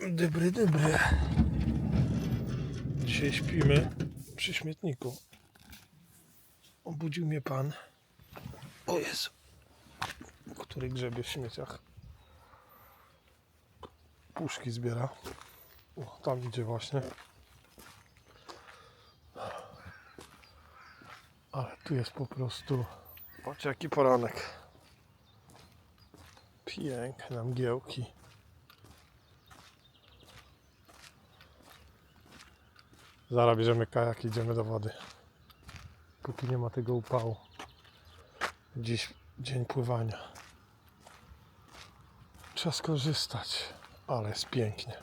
Dobry, dobry. Dzisiaj śpimy przy śmietniku. Obudził mnie pan. O Jezu. Który grzebie w śmieciach. Puszki zbiera. O, tam idzie właśnie. Ale tu jest po prostu... Patrzcie jaki poranek. Piękne mgiełki. Zaraz bierzemy kajak i idziemy do wody. Póki nie ma tego upału. Dziś dzień pływania. Trzeba skorzystać, ale jest pięknie.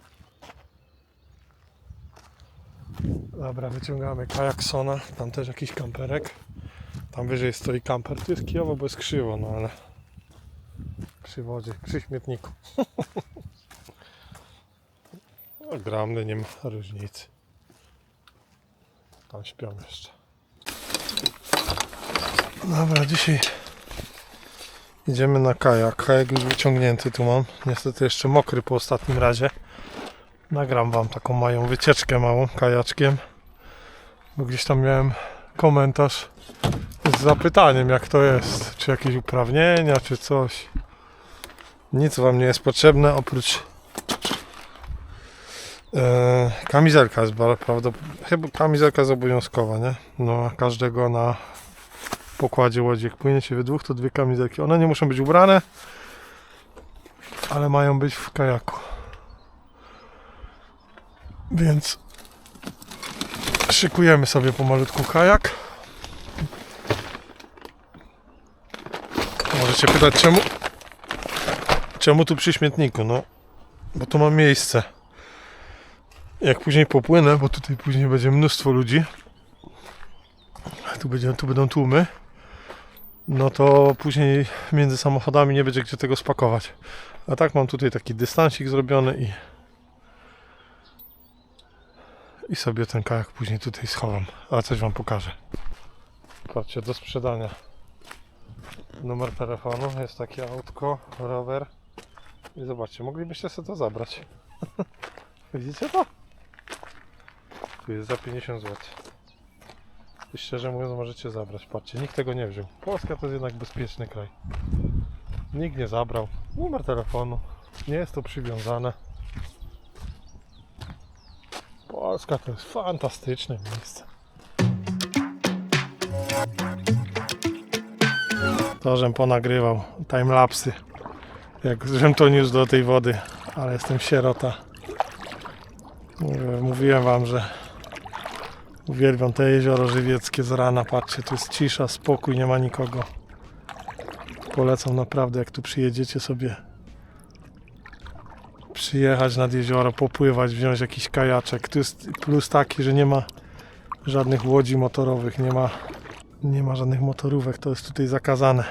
Dobra, wyciągamy kajak Sona. Tam też jakiś kamperek. Tam wyżej stoi kamper. Tu jest kijowo, bo jest krzywo, no ale przy wodzie, przy śmietniku. Ogromny, nie ma różnicy. Tam śpią jeszcze. Dobra, dzisiaj idziemy na kajak. Kajak już wyciągnięty tu mam. Niestety jeszcze mokry po ostatnim razie. Nagram wam taką moją wycieczkę małą kajaczkiem. Bo gdzieś tam miałem komentarz z zapytaniem jak to jest. Czy jakieś uprawnienia, czy coś. Nic wam nie jest potrzebne oprócz E, kamizelka jest prawdopodobnie. Chyba kamizelka jest obowiązkowa, nie? No, każdego na pokładzie łodzi. Jak płyniecie we dwóch, to dwie kamizelki. One nie muszą być ubrane, ale mają być w kajaku. Więc szykujemy sobie pomalutku kajak. Możecie pytać czemu? Czemu tu przy śmietniku? No, bo tu mam miejsce jak później popłynę, bo tutaj później będzie mnóstwo ludzi, tu, będzie, tu będą tłumy, no to później między samochodami nie będzie gdzie tego spakować. A tak mam tutaj taki dystansik zrobiony i i sobie ten kajak później tutaj schowam. A coś wam pokażę. Patrzcie, do sprzedania. Numer telefonu, jest takie autko, rower. I zobaczcie, moglibyście sobie to zabrać. Widzicie to? Tu jest za 50 zł. I szczerze mówiąc możecie zabrać. Patrzcie, nikt tego nie wziął. Polska to jest jednak bezpieczny kraj. Nikt nie zabrał. Numer telefonu. Nie jest to przywiązane. Polska to jest fantastyczne miejsce. To, żem ponagrywał timelapsy. Jak żem to niósł do tej wody. Ale jestem sierota. Mówiłem wam, że uwielbiam te jezioro żywieckie z rana. Patrzcie, tu jest cisza, spokój, nie ma nikogo. Polecam naprawdę, jak tu przyjedziecie sobie przyjechać nad jezioro, popływać, wziąć jakiś kajaczek. Tu jest plus taki, że nie ma żadnych łodzi motorowych, nie ma, nie ma żadnych motorówek, to jest tutaj zakazane.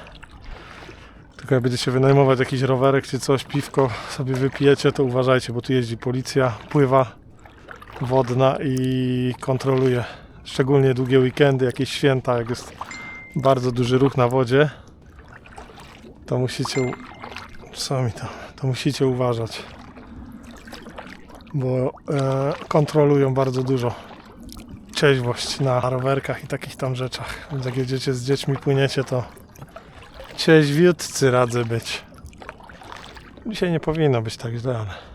Tylko jak będziecie wynajmować jakiś rowerek czy coś, piwko sobie wypijecie, to uważajcie, bo tu jeździ policja, pływa wodna i kontroluje szczególnie długie weekendy, jakieś święta, jak jest bardzo duży ruch na wodzie, to musicie co mi tam, to musicie uważać, bo e, kontrolują bardzo dużo trzeźwość na rowerkach i takich tam rzeczach. Więc jak jedziecie z dziećmi, płyniecie, to trzeźwiutcy radzę być. Dzisiaj nie powinno być tak źle, ale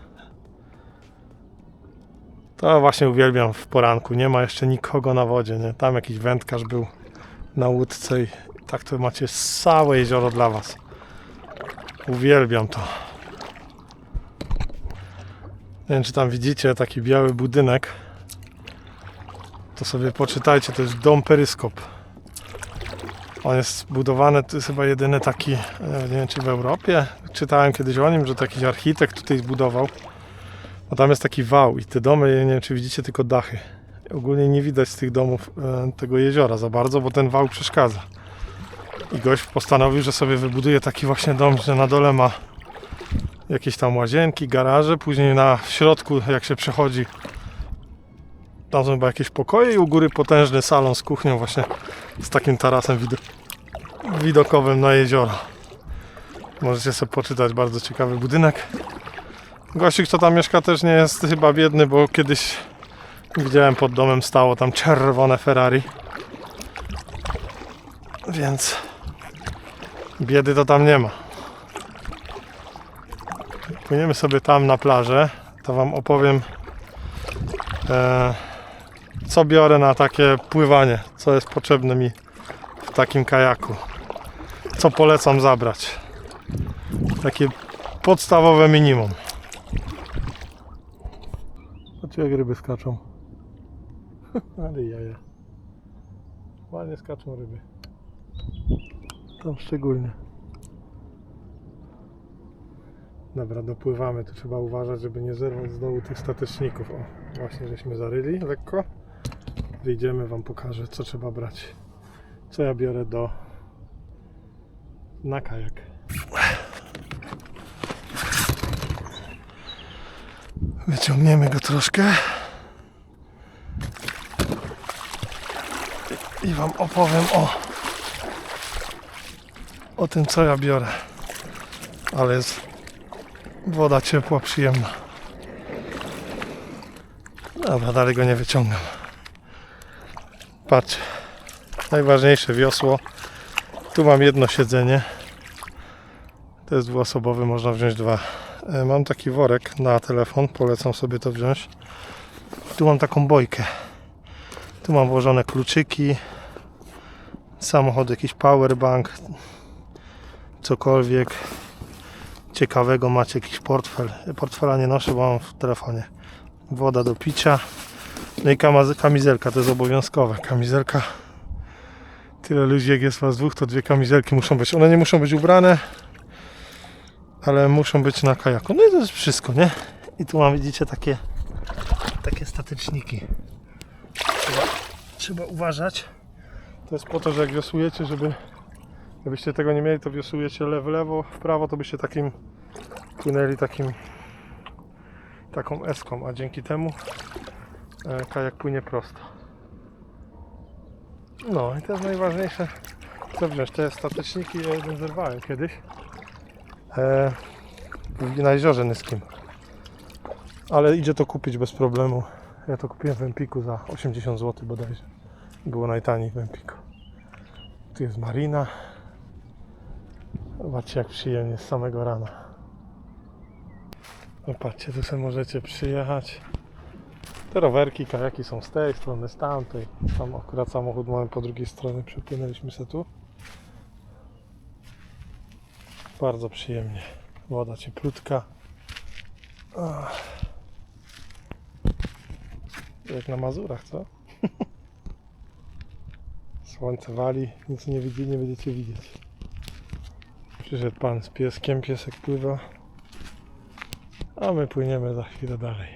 to właśnie uwielbiam w poranku. Nie ma jeszcze nikogo na wodzie, nie? Tam jakiś wędkarz był na łódce i tak to macie całe jezioro dla was. Uwielbiam to. Nie wiem, czy tam widzicie taki biały budynek. To sobie poczytajcie, to jest dom peryskop. On jest budowany, to jest chyba jedyny taki, e, nie wiem czy w Europie. Czytałem kiedyś o nim, że taki architekt tutaj zbudował. A tam jest taki wał i te domy, nie wiem czy widzicie, tylko dachy. Ogólnie nie widać z tych domów e, tego jeziora za bardzo, bo ten wał przeszkadza. I gość postanowił, że sobie wybuduje taki właśnie dom, że na dole ma jakieś tam łazienki, garaże, później na środku jak się przechodzi tam są chyba jakieś pokoje i u góry potężny salon z kuchnią właśnie z takim tarasem wido widokowym na jezioro. Możecie sobie poczytać, bardzo ciekawy budynek. Gościk, kto tam mieszka, też nie jest chyba biedny, bo kiedyś widziałem pod domem stało tam czerwone Ferrari. Więc biedy to tam nie ma. Płyniemy sobie tam na plażę, to Wam opowiem, e, co biorę na takie pływanie, co jest potrzebne mi w takim kajaku, co polecam zabrać. Takie podstawowe minimum. Jak ryby skaczą. Ale jaja. Ładnie skaczą ryby. Tam szczególnie. Dobra, dopływamy. Tu trzeba uważać, żeby nie zerwać z dołu tych stateczników. O, właśnie żeśmy zaryli lekko. Wyjdziemy, Wam pokażę, co trzeba brać. Co ja biorę do... na kajak. Wyciągniemy go troszkę. I Wam opowiem o, o tym, co ja biorę. Ale jest woda ciepła, przyjemna. Dobra, dalej go nie wyciągam. Patrz. Najważniejsze wiosło. Tu mam jedno siedzenie. To jest dwuosobowy, można wziąć dwa. E, Mam taki worek na telefon, polecam sobie to wziąć. Tu mam taką bojkę. Tu mam włożone kluczyki, samochód, jakiś powerbank, cokolwiek ciekawego macie, jakiś portfel. Portfela nie noszę, bo mam w telefonie. Woda do picia. No i kamizelka, to jest obowiązkowe. Kamizelka. Tyle ludzi, jak jest was dwóch, to dwie kamizelki muszą być. One nie muszą być ubrane, ale muszą być na kajaku. No i to jest wszystko, nie? I tu mam, widzicie, takie takie stateczniki. Trzeba, trzeba uważać. To jest po to, że jak żeby gdybyście tego nie mieli, to wiosłujecie le- w lewo, w prawo, to byście takim płynęli takim taką eską, a dzięki temu e, kajak płynie prosto. No i to jest najważniejsze, co wziąć. Te stateczniki ja zerwałem kiedyś na jeziorze Nyskim. Ale idzie to kupić bez problemu. Ja to kupiłem w Empiku za 80 zł bodajże. Było najtaniej w Empiku. Tu jest marina. Zobaczcie jak przyjemnie z samego rana. No patrzcie, tu sobie możecie przyjechać. Te rowerki, kajaki są z tej strony, z tamtej. Tam akurat samochód mamy po drugiej stronie. Przepłynęliśmy się tu. Bardzo przyjemnie. Woda cieplutka. Jak na Mazurach, co? Słońce wali, nic nie, widzi, nie będziecie widzieć. Przyszedł pan z pieskiem, piesek pływa. A my płyniemy za chwilę dalej.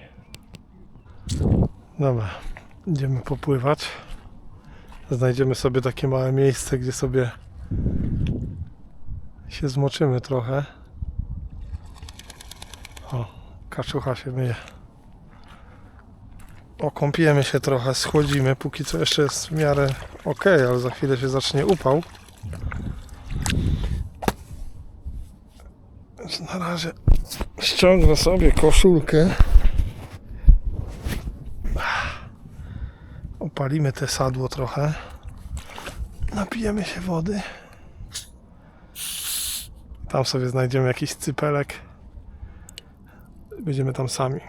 Dobra, idziemy popływać. Znajdziemy sobie takie małe miejsce, gdzie sobie się zmoczymy trochę. O, kaczucha się myje. Okąpiemy się trochę, schłodzimy. Póki co jeszcze jest w miarę ok, ale za chwilę się zacznie upał. Więc na razie ściągnę sobie koszulkę. Opalimy te sadło trochę. Napijemy się wody. Tam sobie znajdziemy jakiś cypelek. Będziemy tam sami.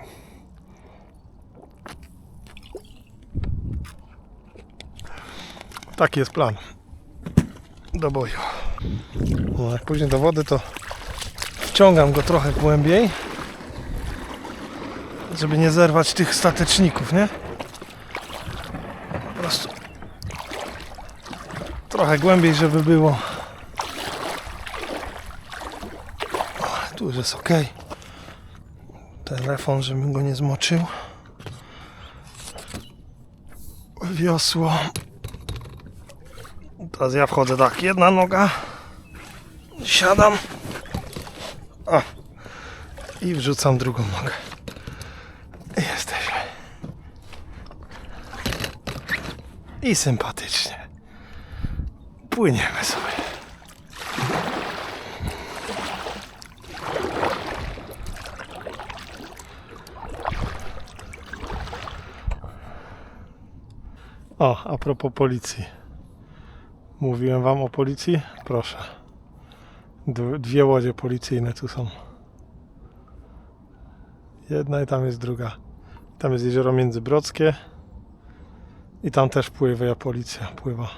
Taki jest plan. Do boju. No, jak później do wody, to wciągam go trochę głębiej, żeby nie zerwać tych stateczników, nie? Po prostu trochę głębiej, żeby było. O, tu już jest ok. Telefon, żebym go nie zmoczył. Wiosło. Teraz ja wchodzę tak, jedna noga, siadam o, i wrzucam drugą nogę. Jesteśmy. I sympatycznie. Płyniemy sobie. O, a propos policji. Mówiłem wam o policji? Proszę. Dwie łodzie policyjne tu są. Jedna i tam jest druga. Tam jest jezioro Międzybrodzkie. I tam też pływa policja. Pływa.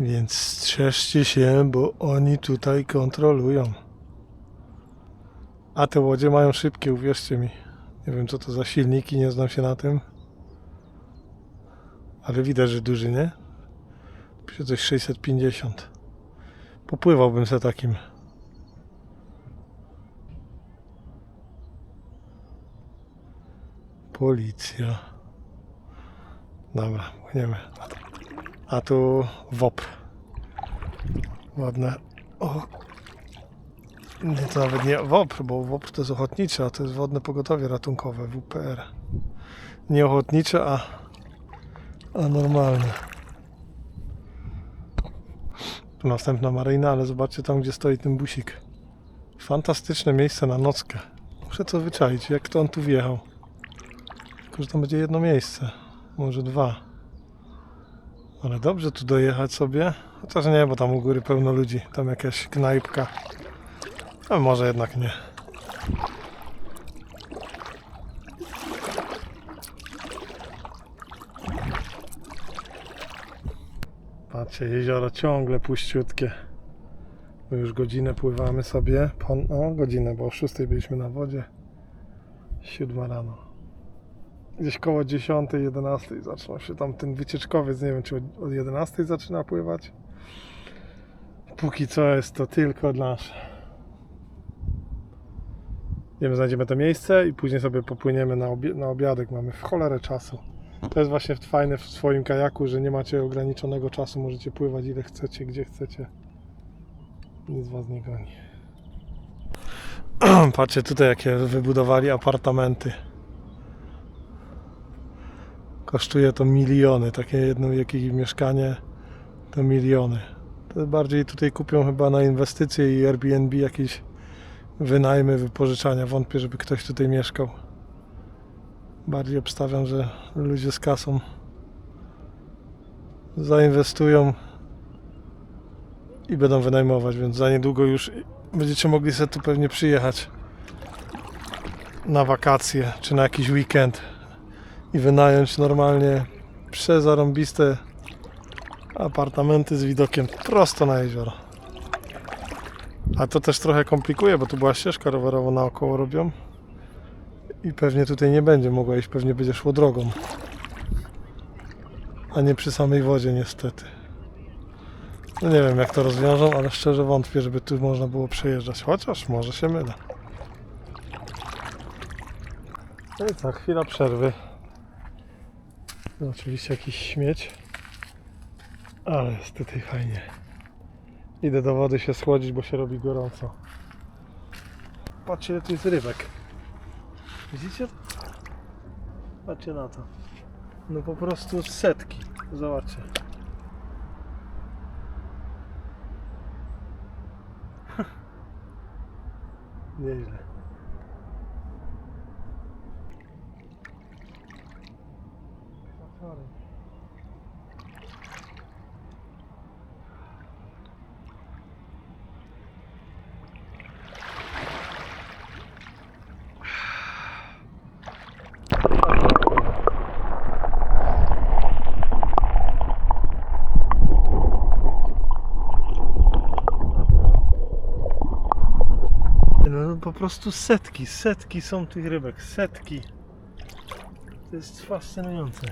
Więc strzeżcie się, bo oni tutaj kontrolują. A te łodzie mają szybkie, uwierzcie mi. Nie wiem co to za silniki, nie znam się na tym. Ale widać, że duży, nie? Pisze coś 650. Popływałbym se takim. Policja. Dobra, płyniemy. A tu WOP. Ładne. O. Nie, to nawet nie WOPR, bo WOPR to jest ochotnicze, a to jest Wodne Pogotowie Ratunkowe, WPR. Nie ochotnicze, a, a normalne. Tu następna maryjna, ale zobaczcie tam, gdzie stoi ten busik. Fantastyczne miejsce na nockę. Muszę to wyczaić, jak to on tu wjechał. Tylko, że tam będzie jedno miejsce, może dwa. Ale dobrze tu dojechać sobie. Chociaż nie, bo tam u góry pełno ludzi. Tam jakaś knajpka. A może jednak nie. Patrzcie, jezioro ciągle puściutkie. My już godzinę pływamy sobie. Po, no, godzinę, bo o 6 byliśmy na wodzie. 7 rano. Gdzieś koło 10, 11 zaczął się tam ten wycieczkowiec. Nie wiem, czy od- od 11 zaczyna pływać. Póki co jest to tylko nasze. Nie wiem, znajdziemy to miejsce i później sobie popłyniemy na, na obiadek. Mamy w cholerę czasu. To jest właśnie fajne w swoim kajaku, że nie macie ograniczonego czasu. Możecie pływać ile chcecie, gdzie chcecie. Nic was nie goni. Patrzcie tutaj, jakie wybudowali apartamenty. Kosztuje to miliony. Takie jedno jakieś mieszkanie to miliony. To bardziej tutaj kupią chyba na inwestycje i Airbnb jakieś wynajmy, wypożyczania. Wątpię, żeby ktoś tutaj mieszkał. Bardziej obstawiam, że ludzie z kasą zainwestują i będą wynajmować, więc za niedługo już będziecie mogli sobie tu pewnie przyjechać na wakacje czy na jakiś weekend i wynająć normalnie przezarąbiste apartamenty z widokiem prosto na jezioro. A to też trochę komplikuje, bo tu była ścieżka rowerowa naokoło robią. I pewnie tutaj nie będzie mogła iść, pewnie będzie szło drogą. A nie przy samej wodzie niestety. No nie wiem jak to rozwiążą, ale szczerze wątpię, żeby tu można było przejeżdżać. Chociaż może się mylę. No i tak, chwila przerwy. No, oczywiście jakiś śmieć. Ale jest tutaj fajnie. Idę do wody się schłodzić, bo się robi gorąco. Patrzcie, tu jest rybek. Widzicie? Patrzcie na to. No po prostu setki. Zobaczcie. Nieźle. No po prostu setki, setki są tych rybek, setki. To jest fascynujące.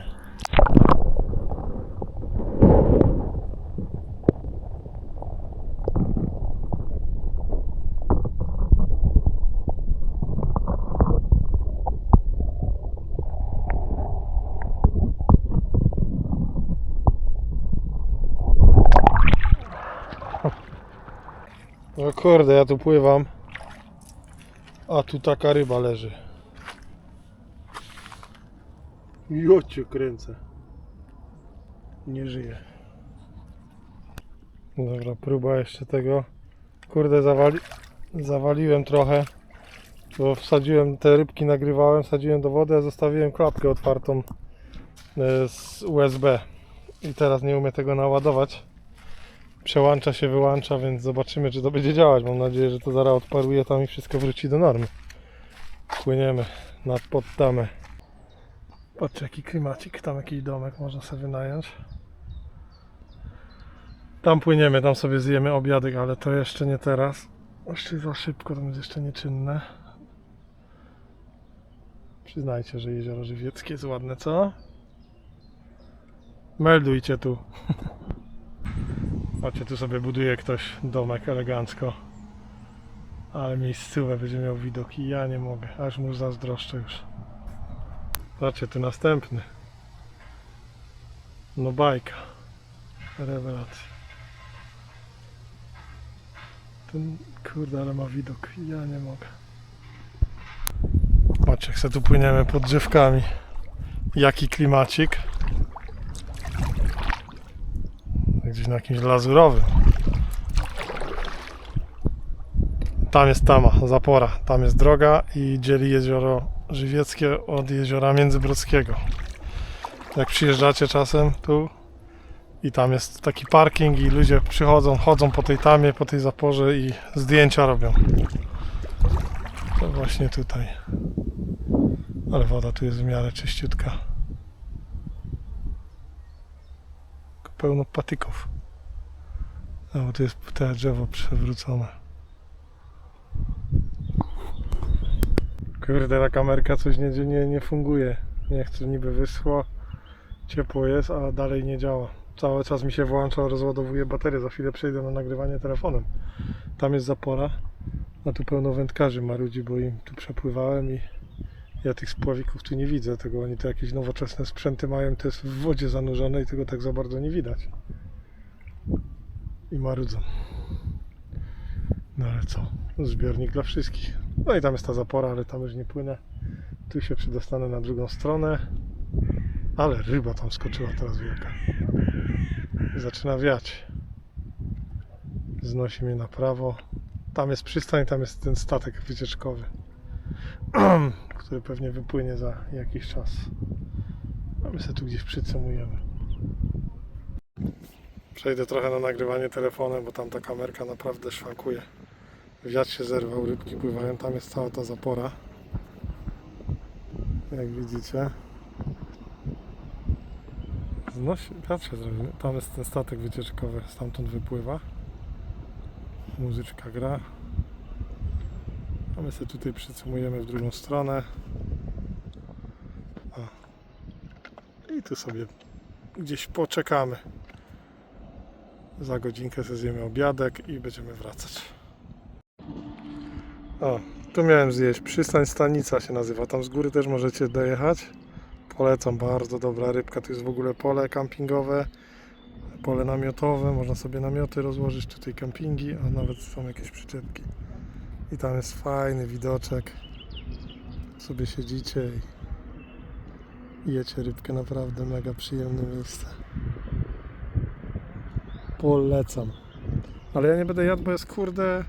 No kurde, ja tu pływam. A tu taka ryba leży. Jocie kręcę. Nie żyje. Dobra, próba jeszcze tego. Kurde, zawali... zawaliłem trochę. Bo wsadziłem te rybki, nagrywałem, wsadziłem do wody, a zostawiłem klapkę otwartą e, z USB. I teraz nie umiem tego naładować. Przełącza się, wyłącza, więc zobaczymy, czy to będzie działać. Mam nadzieję, że to zaraz odparuje tam i wszystko wróci do normy. Płyniemy nad poddamę. Patrzcie, jaki klimacik. Tam jakiś domek można sobie wynająć. Tam płyniemy, tam sobie zjemy obiadek, ale to jeszcze nie teraz. Jeszcze za szybko, to jest jeszcze nieczynne. Przyznajcie, że jezioro żywieckie jest ładne, co? Meldujcie tu. Patrzcie, tu sobie buduje ktoś domek elegancko. Ale miejscówę będzie miał widoki. Ja nie mogę, aż mu zazdroszczę już. Patrzcie, tu następny. No bajka. Rewelacja. Ten kurde, ale ma widok. Ja nie mogę. Patrzcie, jak sobie tu płyniemy pod drzewkami. Jaki klimacik. Gdzieś na jakimś lazurowym. Tam jest tama, zapora. Tam jest droga i dzieli jezioro Żywieckie od jeziora Międzybrodzkiego. Jak przyjeżdżacie czasem tu i tam jest taki parking i ludzie przychodzą, chodzą po tej tamie, po tej zaporze i zdjęcia robią. To właśnie tutaj. Ale woda tu jest w miarę czyściutka. Tylko Pełno patyków. No bo tu jest te drzewo przewrócone. Kurde, ta kamerka coś nie, nie, nie funguje. Nie chcę, niby wyschło, ciepło jest, a dalej nie działa. Cały czas mi się włącza, rozładowuje baterię. Za chwilę przejdę na nagrywanie telefonem. Tam jest zapora, a tu pełno wędkarzy marudzi, bo im tu przepływałem i ja tych spławików tu nie widzę. Tego oni tu jakieś nowoczesne sprzęty mają, to jest w wodzie zanurzone i tego tak za bardzo nie widać. I marudzą. No ale co? Zbiornik dla wszystkich. No i tam jest ta zapora, ale tam już nie płynę. Tu się przedostanę na drugą stronę. Ale ryba tam skoczyła teraz wielka. Zaczyna wiać. Znosi mnie na prawo. Tam jest przystań, tam jest ten statek wycieczkowy, który pewnie wypłynie za jakiś czas. A my sobie tu gdzieś przycemujemy. Przejdę trochę na nagrywanie telefonem, bo tam ta kamerka naprawdę szwankuje. Wiatr się zerwał, rybki pływają, tam jest cała ta zapora. Jak widzicie. Znosi, wiatr się. Tam jest ten statek wycieczkowy, stamtąd wypływa. Muzyczka gra. A my sobie tutaj przycumujemy w drugą stronę. O. I tu sobie gdzieś poczekamy. Za godzinkę sobie zjemy obiadek i będziemy wracać. O, tu miałem zjeść. Przystań Stanica się nazywa. Tam z góry też możecie dojechać. Polecam, bardzo dobra rybka. Tu jest w ogóle pole kampingowe, pole namiotowe. Można sobie namioty rozłożyć, tutaj kempingi, a nawet są jakieś przyczepki. I tam jest fajny widoczek. Sobie siedzicie i jecie rybkę. Naprawdę mega przyjemne miejsce. Polecam. Ale ja nie będę jadł, bo jest kurde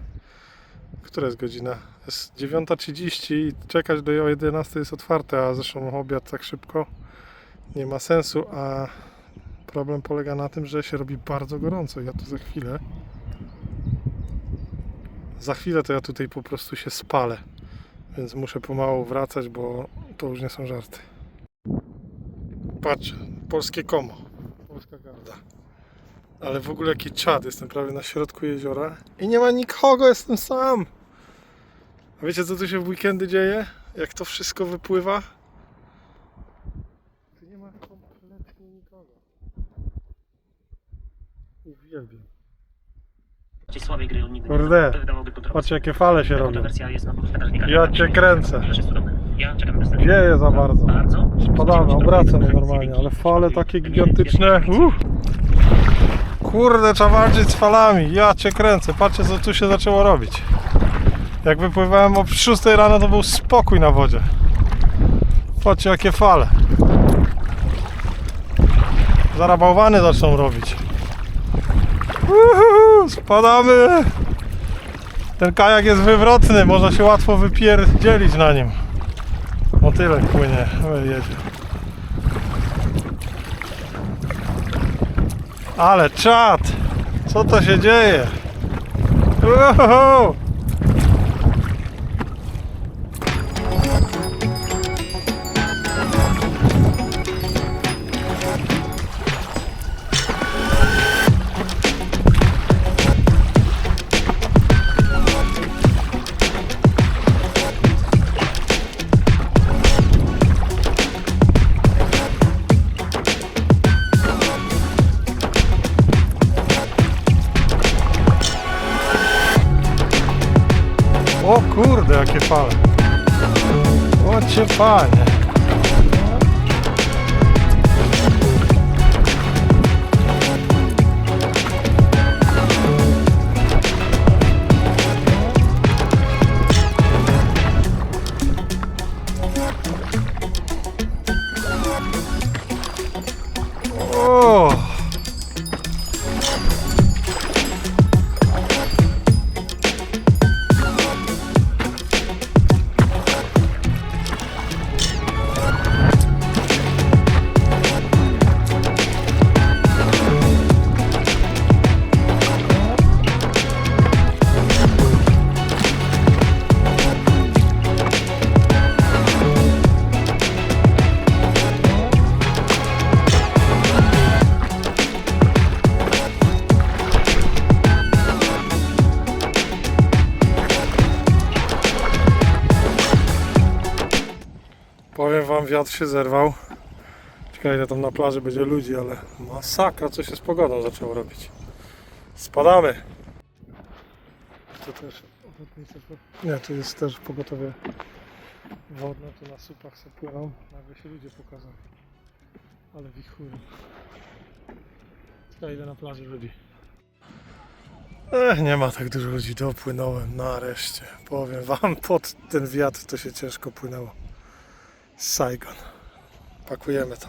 która jest godzina? Jest 9.30 i czekać do 11 jest otwarte, a zresztą obiad tak szybko nie ma sensu, a problem polega na tym, że się robi bardzo gorąco. Ja tu za chwilę za chwilę to ja tutaj po prostu się spalę, więc muszę pomału wracać, bo to już nie są żarty. Patrzcie, polskie komo, polska garda. Ale w ogóle jaki czad, jestem prawie na środku jeziora i nie ma nikogo, jestem sam. A wiecie co tu się w weekendy dzieje? Jak to wszystko wypływa? Tu nie ma kompletnie nikogo. Uwielbiam. Słabej gry on nigdy Kurde, nie wydawałoby. Patrzcie jakie fale się robią. Kontrowersja jest na Ja cię kręcę. Ja czekam na. Wieje za bardzo. Bardzo. Spadamy, obracam normalnie, ale fale takie gigantyczne. Uff. Kurde, trzeba walczyć z falami. Ja cię kręcę. Patrzcie, co tu się zaczęło robić. Jak wypływałem o 6 rano, to był spokój na wodzie. Patrzcie, jakie fale. Zaraz bałwany zaczną robić. Spadamy. Ten kajak jest wywrotny, można się łatwo wypierdzielić na nim. Motylek płynie, jedzie. Ale czad! Co to się dzieje? Uhu! O wam, wiatr się zerwał. Ciekawe ile tam na plaży będzie ludzi, ale masakra, co się z pogodą zaczęło robić. Spadamy. To też. Nie, tu jest też pogotowie wodne, tu na supach se płyną. Nagle się ludzie pokazali. Ale wichury. Ciekawe ile na plaży ludzi. Ech, nie ma tak dużo ludzi. Dopłynąłem nareszcie. Powiem wam, pod ten wiatr to się ciężko płynęło. Saigon. Pakujemy to.